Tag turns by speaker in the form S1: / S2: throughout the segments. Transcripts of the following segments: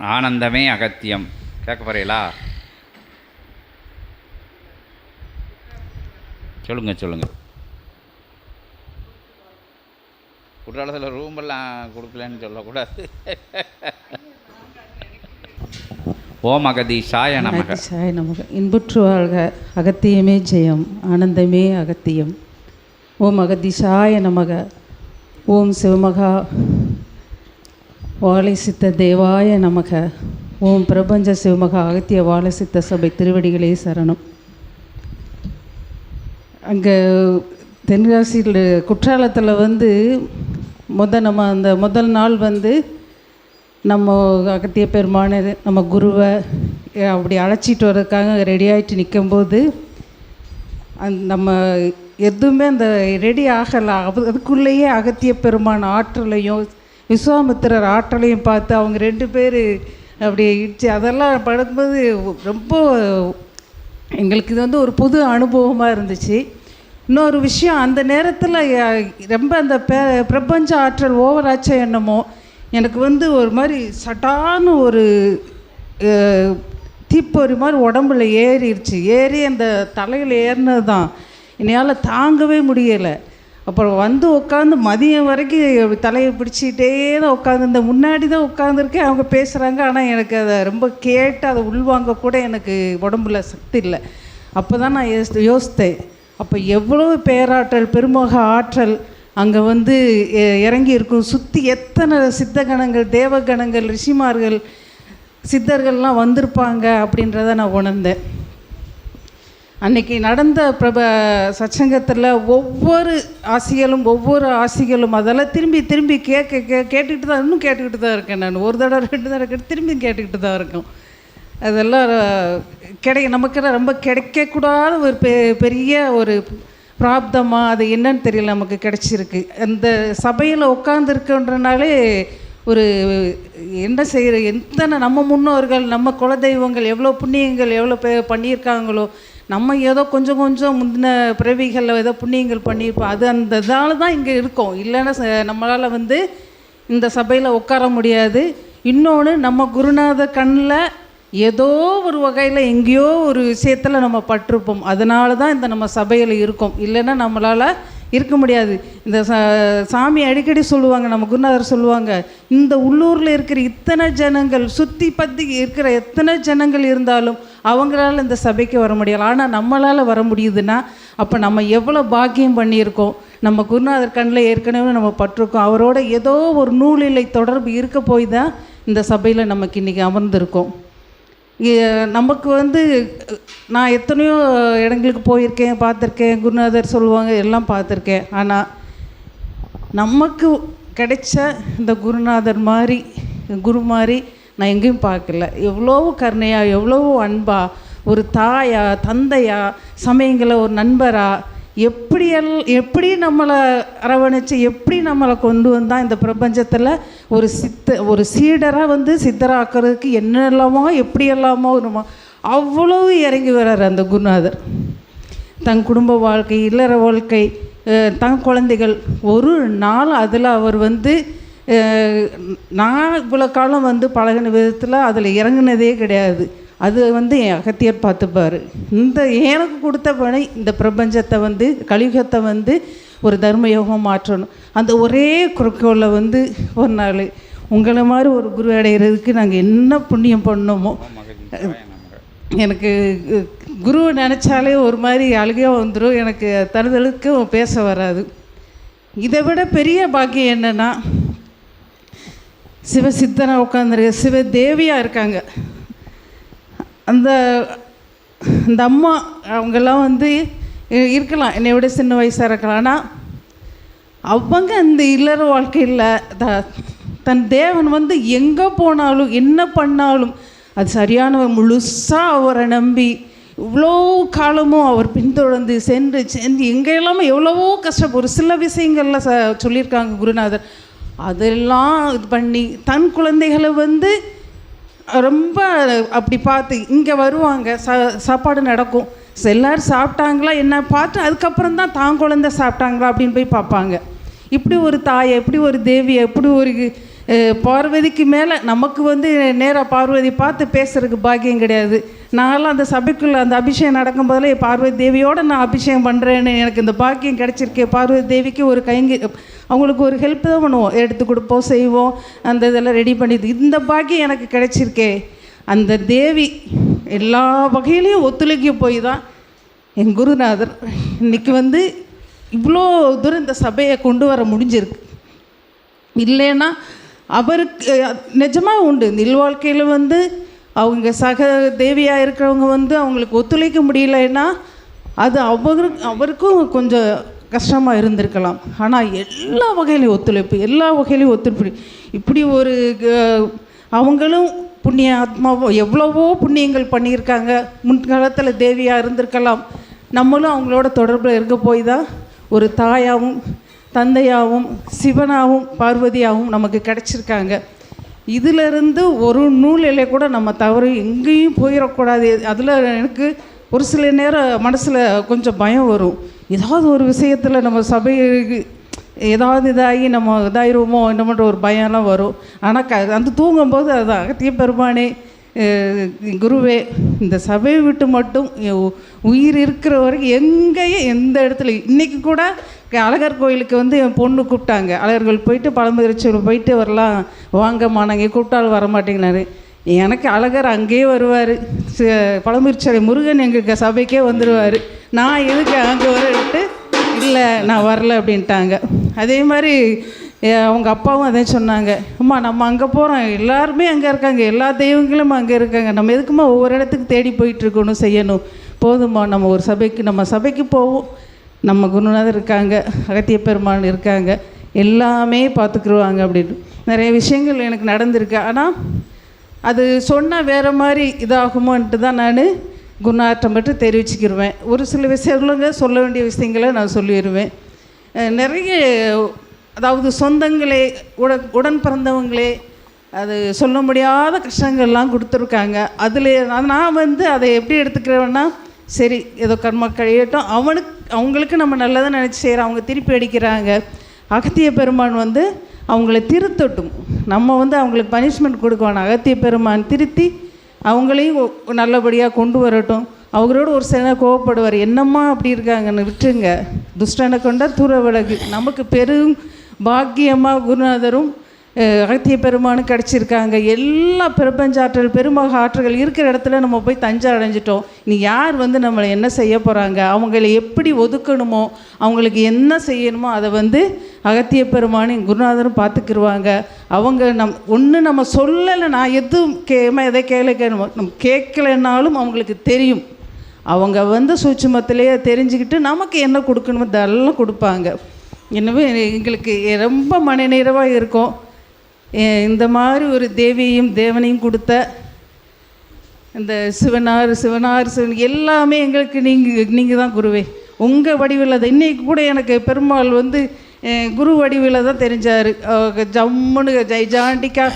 S1: ஆனந்தமே அகத்தியம். கேட்க போறீங்களா? சொல்லுங்க சொல்லுங்க. குற்றாலத்தில் ரூமெல்லாம் கொடுக்கலன்னு சொல்லக்கூடாது. ஓம் அகதீஷாய நமக.
S2: அகத்திசாய நமக. இன்புற்று வாழ்க. அகத்தியமே ஜெயம். ஆனந்தமே அகத்தியம். ஓம் அகதிசாய நமக. ஓம் சிவமகா. வாழை சித்த தேவாய நமக ஓம் பிரபஞ்ச சிவமக அகத்திய வாழை சித்த சபை திருவடிகளே சரணம். அங்கே தென்காசியில் குற்றாலத்தில் வந்து முத நம்ம அந்த முதல் நாள் வந்து நம்ம அகத்திய பெருமான நம்ம குருவை அப்படி அழைச்சிட்டு வர்றதுக்காக ரெடி ஆகிட்டு நிற்கும்போது அந் நம்ம எதுவுமே அந்த ரெடி ஆகலை. அது அதுக்குள்ளேயே அகத்திய பெருமான் ஆற்றலையும் விஸ்வாமித்திரர் ஆற்றலையும் பார்த்து அவங்க ரெண்டு பேர் அப்படி இடிச்சு அதெல்லாம் படுக்கும்போது ரொம்ப எங்களுக்கு இது வந்து ஒரு புது அனுபவமாக இருந்துச்சு. இன்னொரு விஷயம் அந்த நேரத்தில் ரொம்ப அந்த பெ பிரபஞ்ச ஆற்றல் ஓவராட்சம் என்னமோ எனக்கு வந்து ஒரு மாதிரி சட்டான்னு ஒரு தீப்பொறி மாதிரி உடம்புல ஏறிடுச்சு. ஏறி அந்த தலையில் ஏறினது தான் என்னால் தாங்கவே முடியலை. அப்புறம் வந்து உட்காந்து மதியம் வரைக்கும் தலையை பிடிச்சிக்கிட்டே தான் உட்காந்து இந்த முன்னாடி தான் உட்காந்துருக்கேன் அவங்க பேசுகிறாங்க ஆனால் எனக்கு அதை ரொம்ப கேட்டு அதை உள்வாங்க கூட எனக்கு உடம்புல சக்தி இல்லை. அப்போ தான் நான் யோசித்தேன். அப்போ எவ்வளோ பேராற்றல் பெருமுக ஆற்றல் அங்கே வந்து எ- இறங்கி இருக்கும். சுற்றி எத்தனை சித்தகணங்கள் தேவகணங்கள் ரிஷிமார்கள் சித்தர்கள்லாம் வந்திருப்பாங்க அப்படின்றத நான் உணர்ந்தேன். அன்னைக்கு நடந்த பிரப சச்சங்கத்தில் ஒவ்வொரு ஆசிகளும் ஒவ்வொரு ஆசிகளும் அதெல்லாம் திரும்பி திரும்பி கேட்க கே கேட்டுக்கிட்டு தான் இன்னும் கேட்டுக்கிட்டு தான் இருக்கேன் நான். ஒரு தடவை ரெண்டு தடவை கேட்டு திரும்பி கேட்டுக்கிட்டு தான் இருக்கோம். அதெல்லாம் கிடை நமக்கு ரொம்ப கிடைக்கக்கூடாத ஒரு பெ பெரிய ஒரு பிராப்தமாக அது என்னன்னு தெரியல நமக்கு கிடைச்சிருக்கு. அந்த சபையில் உட்காந்துருக்குன்றனாலே ஒரு என்ன செய்கிற எத்தனை நம்ம முன்னோர்கள் நம்ம குலதெய்வங்கள் எவ்வளோ புண்ணியங்கள் எவ்வளோ பே பண்ணியிருக்காங்களோ நம்ம ஏதோ கொஞ்சம் கொஞ்சம் முந்தின பிறவிகளில் ஏதோ புண்ணியங்கள் பண்ணியிருப்போம் அது அந்த இதால் தான் இங்கே இருக்கோம். இல்லைன்னா ச- நம்மளால் வந்து இந்த சபையில் உட்கார முடியாது. இன்னொன்று நம்ம குருநாத கண்ணில் ஏதோ ஒரு வகையில் எங்கேயோ ஒரு விஷயத்தில் நம்ம பட்டிருப்போம். அதனால தான் இந்த நம்ம சபையில் இருக்கோம். இல்லைன்னா நம்மளால் இருக்க முடியாது. இந்த சாமி அடிக்கடி சொல்லுவாங்க நம்ம குருநாதர் சொல்லுவாங்க இந்த உள்ளூரில் இருக்கிற இத்தனை ஜனங்கள் சுற்றி பற்றி இருக்கிற எத்தனை ஜனங்கள் இருந்தாலும் அவங்களால இந்த சபைக்கு வர முடியலை. ஆனால் நம்மளால் வர முடியுதுன்னா அப்போ நம்ம எவ்வளோ பாக்கியம் பண்ணியிருக்கோம்? நம்ம குருநாதர் கண்ணில் ஏற்கனவே நம்ம பட்டிருக்கோம். அவரோட ஏதோ ஒரு நூலிலை தொடர்பு இருக்க போய் தான் இந்த சபையில் நமக்கு இன்றைக்கி அமர்ந்திருக்கோம். நமக்கு வந்து நான் எத்தனையோ இடங்களுக்கு போயிருக்கேன் பார்த்துருக்கேன் குருநாதர் சொல்லுவாங்க எல்லாம் பார்த்துருக்கேன். ஆனால் நமக்கு கிடைச்ச இந்த குருநாதர் மாதிரி குரு மாதிரி நான் எங்கேயும் பார்க்கல. எவ்வளோ கருணையாக எவ்வளோ அன்பா ஒரு தாயா தந்தையா சமயங்களை ஒரு நண்பராக எப்படி எல் எப்படி நம்மளை அரவணைச்சு எப்படி நம்மளை கொண்டு வந்தால் இந்த பிரபஞ்சத்தில் ஒரு சித்த ஒரு சீடராக வந்து சித்தராக்கிறதுக்கு என்னெல்லாமோ எப்படி எல்லாமோ நம்ம அவ்வளவு இறங்கி வர்றார் அந்த குருநாதர். தன் குடும்ப வாழ்க்கை இல்லற வாழ்க்கை தன் குழந்தைகள் ஒரு நாள் அதில் அவர் வந்து நான் இவ்வளோ காலம் வந்து பழகின விதத்தில் அதில் இறங்கினதே கிடையாது. அது வந்து என் அகத்தியர் பார்த்துப்பார். இந்த எனக்கு கொடுத்த பணி இந்த பிரபஞ்சத்தை வந்து கலியுகத்தை வந்து ஒரு தர்மயோகம் மாற்றணும். அந்த ஒரே குறிக்கோளை வந்து ஒரு நாள் உங்களை மாதிரி ஒரு குரு அடைகிறதுக்கு நாங்கள் என்ன புண்ணியம் பண்ணோமோ எனக்கு குரு நினச்சாலே ஒரு மாதிரி அழுகையாக வந்துடும் எனக்கு தருதலுக்கு பேச வராது. இதை விட பெரிய பாக்கியம் என்னென்னா சிவசித்தனை உட்காந்துருக்க சிவ தேவியாக இருக்காங்க. அந்த அந்த அம்மா அவங்கெல்லாம் வந்து இருக்கலாம். என்னை விட சின்ன வயசாக இருக்கலாம். ஆனால் அவங்க அந்த இல்லற வாழ்க்கையில் த தன் தேவன் வந்து எங்கே போனாலும் என்ன பண்ணாலும் அது சரியானவர் முழுசாக அவரை நம்பி இவ்வளோ காலமும் அவர் பின்தொடர்ந்து சென்று சென்று எங்கே எல்லாமே எவ்வளவோ கஷ்டம் ஒரு சில விஷயங்கள்ல ச சொல்லியிருக்காங்க குருநாதர். அதெல்லாம் இது பண்ணி தன் குழந்தைகளை வந்து ரொம்ப அப்படி பார்த்து இங்கே வருவாங்க சா சாப்பாடு நடக்கும். எல்லோரும் எல்லாரும் சாப்பிட்டாங்களா என்ன பார்த்து அதுக்கப்புறம் தான் தான் குழந்தை சாப்பிட்டாங்களா அப்படின்னு போய் பார்ப்பாங்க. இப்படி ஒரு தாயை இப்படி ஒரு தேவியை இப்படி ஒரு பார்வதிக்கு மேலே நமக்கு வந்து நேராக பார்வதி பார்த்து பேசுறதுக்கு பாக்கியம் கிடையாது. நான்லாம் அந்த சபைக்குள்ளே அந்த அபிஷேகம் நடக்கும்போதில் பார்வதி தேவியோடு நான் அபிஷேகம் பண்ணுறேன்னு எனக்கு இந்த பாக்கியம் கிடச்சிருக்கே. பார்வதி தேவிக்கு ஒரு கைங்க அவங்களுக்கு ஒரு ஹெல்ப் தான் பண்ணுவோம். எடுத்து கொடுப்போம் செய்வோம். அந்த இதெல்லாம் ரெடி பண்ணி இந்த பாக்கியம் எனக்கு கிடைச்சிருக்கே. அந்த தேவி எல்லா வகையிலையும் ஒத்துழைக்க போய் தான் என் குருநாதர் இன்னைக்கு வந்து இவ்வளோ தூரம் இந்த சபையை கொண்டு வர முடிஞ்சிருக்கு. இல்லைன்னா அவருக்கு நிஜமாக உண்டு. நில் வாழ்க்கையில் வந்து அவங்க சக தேவியாக இருக்கிறவங்க வந்து அவங்களுக்கு ஒத்துழைக்க முடியலைன்னா அது அவரு அவருக்கும் கொஞ்சம் கஷ்டமாக இருந்திருக்கலாம். ஆனால் எல்லா வகையிலையும் ஒத்துழைப்பு எல்லா வகையிலையும் ஒத்துழைப்பு. இப்படி ஒரு அவங்களும் புண்ணிய ஆத்மாவோ எவ்வளவோ புண்ணியங்கள் பண்ணியிருக்காங்க. முன்காலத்தில் தேவியாக இருந்திருக்கலாம். நம்மளும் அவங்களோட தொடர்பில் இருக்க போய் தான் ஒரு தாயாகவும் தந்தையாகவும் சிவனாகவும் பார்வதியாகவும் நமக்கு கிடச்சிருக்காங்க. இதிலிருந்து ஒரு நூலிலே கூட நம்ம தவறு எங்கேயும் போயிடக்கூடாது. அதில் எனக்கு ஒரு சில நேரம் மனசில் கொஞ்சம் பயம் வரும். ஏதாவது ஒரு விஷயத்தில் நம்ம சபைக்கு ஏதாவது இதாகி நம்ம இதாயிருவோமோ என்னமன்ற ஒரு பயம்லாம் வரும். ஆனால் க அந்த தூங்கும்போது அதுதான் அகத்திய பெருமானே குருவே இந்த சபையை விட்டு மட்டும் உயிர் இருக்கிற வரைக்கும் எங்கேயும் எந்த இடத்துல இன்றைக்கி கூட அழகர் கோயிலுக்கு வந்து என் பொண்ணு கூப்பிட்டாங்க. அழகர்கள் போயிட்டு பழமுதிர்ச்சியில் போயிட்டு வரலாம். வாங்கம்மா நாங்கள் கூப்பிட்டாலும் வர மாட்டேங்கிறாரு. எனக்கு அழகர் அங்கேயே வருவார். பழமுதிர்ச்சலை முருகன் எங்களுக்கு சபைக்கே வந்துடுவார் நான் எதுக்கு அங்கே வரட்டு இல்லை நான் வரல அப்படின்ட்டாங்க. அதே மாதிரி அவங்க அப்பாவும் அதே சொன்னாங்க. அம்மா நம்ம அங்கே போகிறோம் எல்லாருமே அங்கே இருக்காங்க. எல்லா தெய்வங்களும் அங்கே இருக்காங்க. நம்ம எதுக்குமா ஒவ்வொரு இடத்துக்கு தேடி போயிட்டுருக்கணும் செய்யணும். போதுமா நம்ம ஒரு சபைக்கு நம்ம சபைக்கு போவோம். நம்ம குருநாதர் இருக்காங்க அகத்திய பெருமான் இருக்காங்க எல்லாமே பார்த்துக்குருவாங்க அப்படின்னு. நிறைய விஷயங்கள் எனக்கு நடந்திருக்கு. ஆனால் அது சொன்னால் வேறு மாதிரி இதாகுமோன்ட்டு தான் நான் குருநாட்டம் மட்டும் தெரிவிச்சுக்கிடுவேன் ஒரு சில விஷயங்களுங்க சொல்ல வேண்டிய விஷயங்களை நான் சொல்லிடுவேன் நிறைய அதாவது சொந்தங்களே உடன் உடன் பிறந்தவங்களே அது சொல்ல முடியாத கஷ்டங்கள்லாம் கொடுத்துருக்காங்க. அதில் நான் வந்து அதை எப்படி எடுத்துக்கிறேன்னா சரி ஏதோ கர்ம கழியட்டும். அவனுக்கு அவங்களுக்கு நம்ம நல்லதாக நினச்சி செய்கிறோம் அவங்க திருப்பி அடிக்கிறாங்க. அகத்திய பெருமான் வந்து அவங்கள திருத்தட்டும். நம்ம வந்து அவங்களுக்கு பனிஷ்மெண்ட் கொடுக்கணும் அகத்திய பெருமான் திருத்தி அவங்களையும் நல்லபடியாக கொண்டு வரட்டும். அவங்களோட ஒரு சில கோவப்படுவார்? என்னம்மா அப்படி இருக்காங்கன்னு விட்டுருங்க. துஷ்டனை கொண்டா தூர விலகு நமக்கு பெரும் பாக்கியமாக குருநாதரும் அகத்திய பெருமானு கிடச்சிருக்காங்க எல்லா பிரபஞ்ச ஆற்றல் பெருமக ஆற்றல்கள் இருக்கிற இடத்துல நம்ம போய் தஞ்சை அடைஞ்சிட்டோம். நீ யார் வந்து நம்மளை என்ன செய்ய போகிறாங்க அவங்கள எப்படி ஒதுக்கணுமோ அவங்களுக்கு என்ன செய்யணுமோ அதை வந்து அகத்திய பெருமானும் குருநாதரும் பார்த்துக்கிருவாங்க. அவங்க நம் ஒன்று நம்ம சொல்லலை நான் எதுவும் கேம எதை கேட்க நம்ம கேட்கலைன்னாலும் அவங்களுக்கு தெரியும். அவங்க வந்து சூட்சமத்திலேயே தெரிஞ்சுக்கிட்டு நமக்கு என்ன கொடுக்கணுமோ அதெல்லாம் கொடுப்பாங்க. எனவே எங்களுக்கு ரொம்ப மனநிறைவாக இருக்கும். இந்த மாதிரி ஒரு தேவியையும் தேவனையும் கொடுத்த இந்த சிவனார் சிவனார் சிவன் எல்லாமே எங்களுக்கு நீங்கள் நீங்கள் தான் குருவே. உங்கள் வடிவில் தான் இன்றைக்கி கூட எனக்கு பெருமாள் வந்து குரு வடிவில் தான் தெரிஞ்சார். ஜம்முன்னு ஜெய் ஜாண்டிக்கா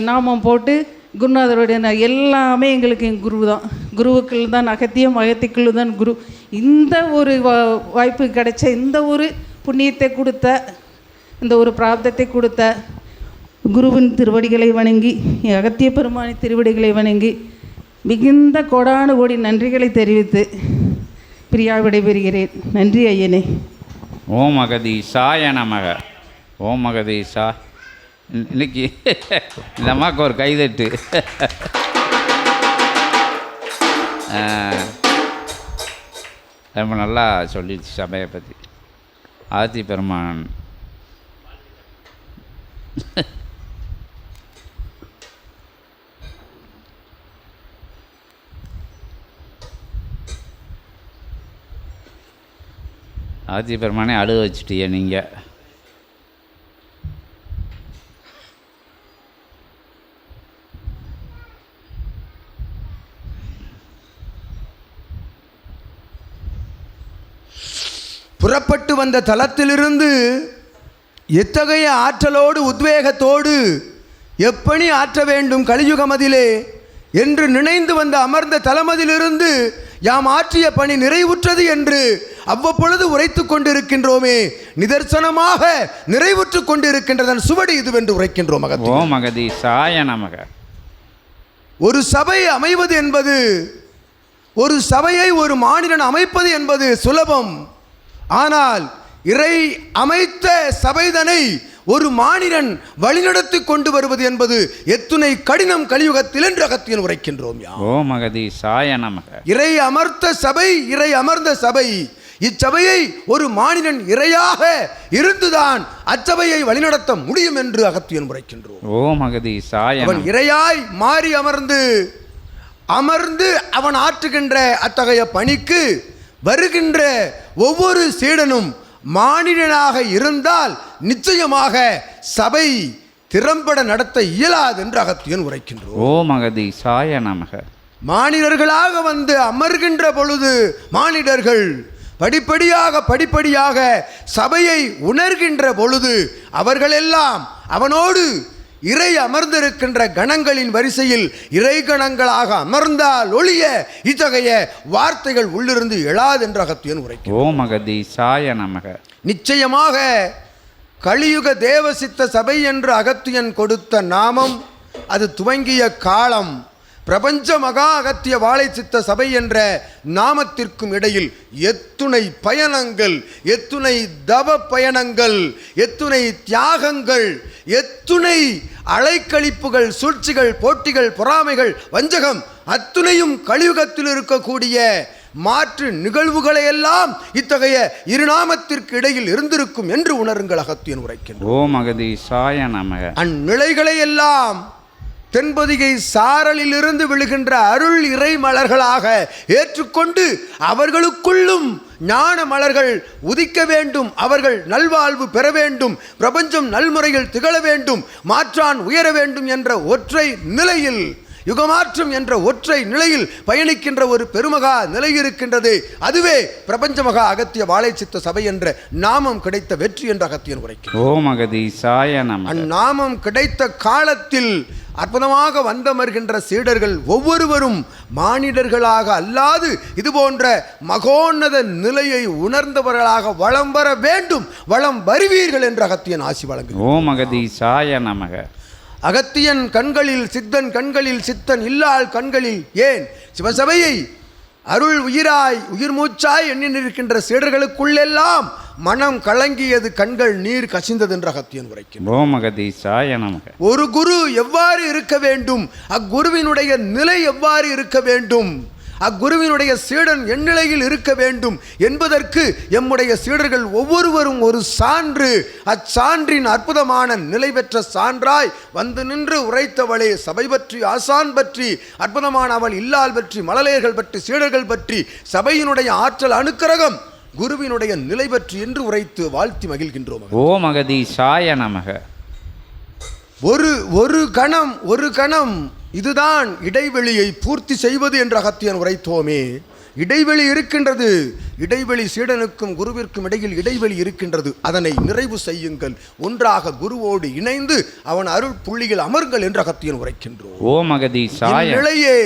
S2: நாமம் போட்டு குருநாதருடைய எல்லாமே எங்களுக்கு என் குரு தான். குருவுக்குள் தான் அகத்தியம் அகத்திக்குள் தான் குரு. இந்த ஒரு வா- வாய்ப்பு கிடைச்ச இந்த ஒரு புண்ணியத்தை கொடுத்த இந்த ஒரு பிராப்தத்தை கொடுத்த குருவின் திருவடிகளை வணங்கி அகத்திய பெருமானின் திருவடிகளை வணங்கி மிகுந்த கோடானு கோடி நன்றிகளை தெரிவித்து பிரியா விடைபெறுகிறேன். நன்றி ஐயனே.
S1: ஓம் அகதீஷாய நமக. ஓம் அகதீசா. இன்னைக்கு இந்த அம்மாவுக்கு ஒரு கைதட்டு. ரொம்ப நல்லா சொல்லிடுச்சு சபையை பற்றி ஆதி பெருமான். ஆதி பெருமானே அழுக வச்சுட்டிய நீங்கள்
S3: புறப்பட்டு வந்த தலத்திலிருந்து எத்தகைய ஆற்றலோடு உத்வேகத்தோடு எப்பணி ஆற்ற வேண்டும் கலியுகமதிலே என்று நினைந்து வந்த அமர்ந்த தலமதிலிருந்து யாம் ஆற்றிய பணி நிறைவுற்றது என்று அவ்வப்பொழுது உரைத்து கொண்டிருக்கின்றோமே. நிதர்சனமாக நிறைவுற்று கொண்டிருக்கின்றதன் சுவடு இதுவென்று உரைக்கின்றோம் அகத்தியன்
S1: ஓம் அகதீசாய நமக.
S3: ஒரு சபை அமைவது என்பது ஒரு சபையை ஒரு மாநிலன் அமைப்பது என்பது சுலபம். ஆனால் இறை அமைத்த சபைதனை ஒரு மாநிலன் வழிநடத்தி கொண்டு வருவது என்பது எத்துணை கடினம் கலியுகத்தில் என்று அகத்தியன் உரைக்கின்றோம் யா
S1: ஓம் அகதீசாய நமக.
S3: இறை அமர்த்த சபை இறை அமர்ந்த சபை. இச்சபையை ஒரு மாநிலன் இறையாக இருந்துதான் அச்சபையை வழிநடத்த முடியும் என்று அகத்தியன் உரைக்கின்றோம்
S1: ஓம் அகதீசாய
S3: அவன் இறையாய் மாறி அமர்ந்து அமர்ந்து அவன் ஆற்றுகின்ற அத்தகைய பணிக்கு வருகின்ற ஒவ்வொரு சீடனும் மானிடனாக இருந்தால் நிச்சயமாக சபை திறம்பட நடத்த இயலாது என்று அகத்தியன் உரைக்கின்றோம்.
S1: ஓம் அகதீசாய நமக
S3: மானிடர்களாக வந்து அமர்கின்ற பொழுது மானிடர்கள் படிப்படியாக படிப்படியாக சபையை உணர்கின்ற பொழுது அவர்களெல்லாம் அவனோடு இறை அமர்ந்திருக்கின்ற கணங்களின் வரிசையில் இறை கணங்களாக அமர்ந்தால் ஒழிய இத்தகைய வார்த்தைகள் உள்ளிருந்து எழாது என்ற அகத்தியன் உரைக்கும்
S1: ஓம் அகதீசாய நமக.
S3: நிச்சயமாக கலியுக தேவசித்த சபை என்று அகத்தியன் கொடுத்த நாமம் அது துவங்கிய காலம். பிரபஞ்ச மகா அகத்திய வாழை சித்த சபை என்ற நாமத்திற்கும் இடையில் எத்துணை பயணங்கள் எத்துணை தவ பயணங்கள் எத்துணை தியாகங்கள் எத்துணை அலைக்கழிப்புகள் சூழ்ச்சிகள் போட்டிகள் பொறாமைகள் வஞ்சகம் அத்துணையும் கலியுகத்தில் இருக்கக்கூடிய மாற்று நிகழ்வுகளை எல்லாம் இத்தகைய இருநாமத்திற்கு இடையில் இருந்திருக்கும் என்று உணருங்கள் அகத்தியன் உரைக்கின்றோம்.
S1: ஓம் நமக.
S3: அந்நிலைகளை எல்லாம் தென்பொதிகை சாரலிலிருந்து விழுகின்ற அருள் இறை மலர்களாக ஏற்றுக்கொண்டு அவர்களுக்குள்ளும் ஞான மலர்கள் உதிக்க வேண்டும் அவர்கள் நல்வாழ்வு பெற வேண்டும் பிரபஞ்சம் நல்முறையில் திகழ வேண்டும் மாற்றான் உயர வேண்டும் என்ற ஒற்றை நிலையில் யுகமாற்றம் என்ற ஒற்றை நிலையில் பயணிக்கின்ற ஒரு பெருமகா நிலை இருக்கின்றது. அதுவே பிரபஞ்ச மகா அகத்திய வாழைச்சித்த சபை என்ற நாமம் கிடைத்த வெற்றி என்ற அகத்தியன் உரைக்கிறார்
S1: ஓம் அகதீசாய
S3: அந்நாமம் கிடைத்த காலத்தில் அற்புதமாக வந்தமர்கின்ற சீடர்கள் ஒவ்வொருவரும் மானிடர்களாக அல்லாது இது போன்ற மகோன்னத நிலையை உணர்ந்தவர்களாக வளம் வர வேண்டும் வளம் வருவீர்கள் என்று அகத்தியன் ஆசி வழங்கு
S1: ஓம் அகதீசாய நமக.
S3: அகத்தியன் கண்களில் சித்தன் கண்களில் சித்தன் இல்லால் கண்களில் ஏன்? சிவசபையை அருள் உயிராய் உயிர் மூச்சாய் எண்ணி நிற்கின்ற சீடர்களுக்குள்ளெல்லாம் மனம் கலங்கியது கண்கள் நீர் கசிந்தது என்று அகத்தியன் உரைக்கும் ஒரு குரு எவ்வாறு இருக்க வேண்டும்? அக்குருவினுடைய நிலை எவ்வாறு இருக்க வேண்டும்? அக்குருவினுடைய சீடன் எந்நிலையில் இருக்க வேண்டும் என்பதற்கு எம்முடைய சீடர்கள் ஒவ்வொருவரும் ஒரு சான்று அச்சான்றின் அற்புதமான நிலை பெற்ற சான்றாய் வந்து நின்று உரைத்தவளே சபை பற்றி ஆசான் பற்றி அற்புதமான அவள் இல்லால் பற்றி மழலையர்கள் பற்றி சீடர்கள் பற்றி சபையினுடைய ஆற்றல் அணுக்கரகம் குருவினுடைய நிலை பற்றி என்று உரைத்து வாழ்த்தி மகிழ்கின்றோம்.
S1: ஓம் அகதீசாய நமக.
S3: ஒரு ஒரு கணம் ஒரு கணம் இதுதான் இடைவெளியை பூர்த்தி செய்வது என்று அகத்தியன் உரைத்தோமே. இடைவெளி இருக்கின்றது. இடைவெளி சீடனுக்கும் குருவிற்கும் இடையில் இடைவெளி இருக்கின்றது. அதனை நிறைவு செய்யுங்கள். ஒன்றாக குருவோடு இணைந்து அவன் அருள் புள்ளியில் அமருங்கள் என்று அகத்தியன் உரைக்கின்றோம்.
S1: ஓம் அகதீசாய
S3: நிலையே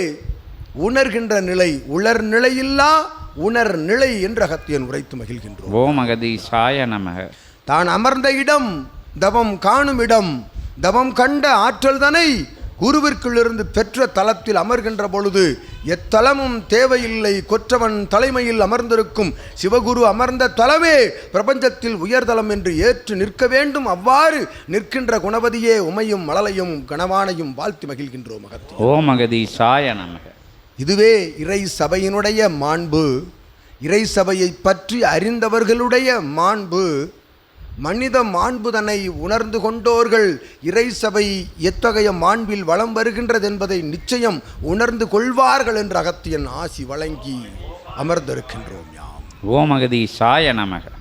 S3: உணர்கின்ற நிலை உலர் நிலையில்லா உணர் நிலை என்று அகத்தியன் உரைத்து மகிழ்கின்றோம்.
S1: ஓம் அகதீசாய நமக.
S3: தான் அமர்ந்த இடம் தவம் காணும் இடம் தவம் கண்ட ஆற்றல் தனை குருவிற்குள்ளிருந்து பெற்ற தலத்தில் அமர்கின்ற பொழுது எத்தலமும் தேவையில்லை கொற்றவன் தலைமையில் அமர்ந்திருக்கும் சிவகுரு அமர்ந்த தலமே பிரபஞ்சத்தில் உயர்தலம் என்று ஏற்று நிற்க வேண்டும். அவ்வாறு நிற்கின்ற குணவதியே உமையும் மழலையும் கணவானையும் வாழ்த்தி மகிழ்கின்றோம் மகத்தி.
S1: ஓம் அகதீசாய நமக.
S3: இதுவே இறை சபையினுடைய மாண்பு. இறை சபையை பற்றி அறிந்தவர்களுடைய மாண்பு. மனித மாண்புதனை உணர்ந்து கொண்டோர்கள். இறை சபை எத்தகைய மாண்பில் வளம் வருகின்றது என்பதை நிச்சயம் உணர்ந்து கொள்வார்கள் என்று அகத்தியன் ஆசி வழங்கி அமர்ந்திருக்கின்றோம் யாம்.
S1: ஓம் அகதீசாய நமக.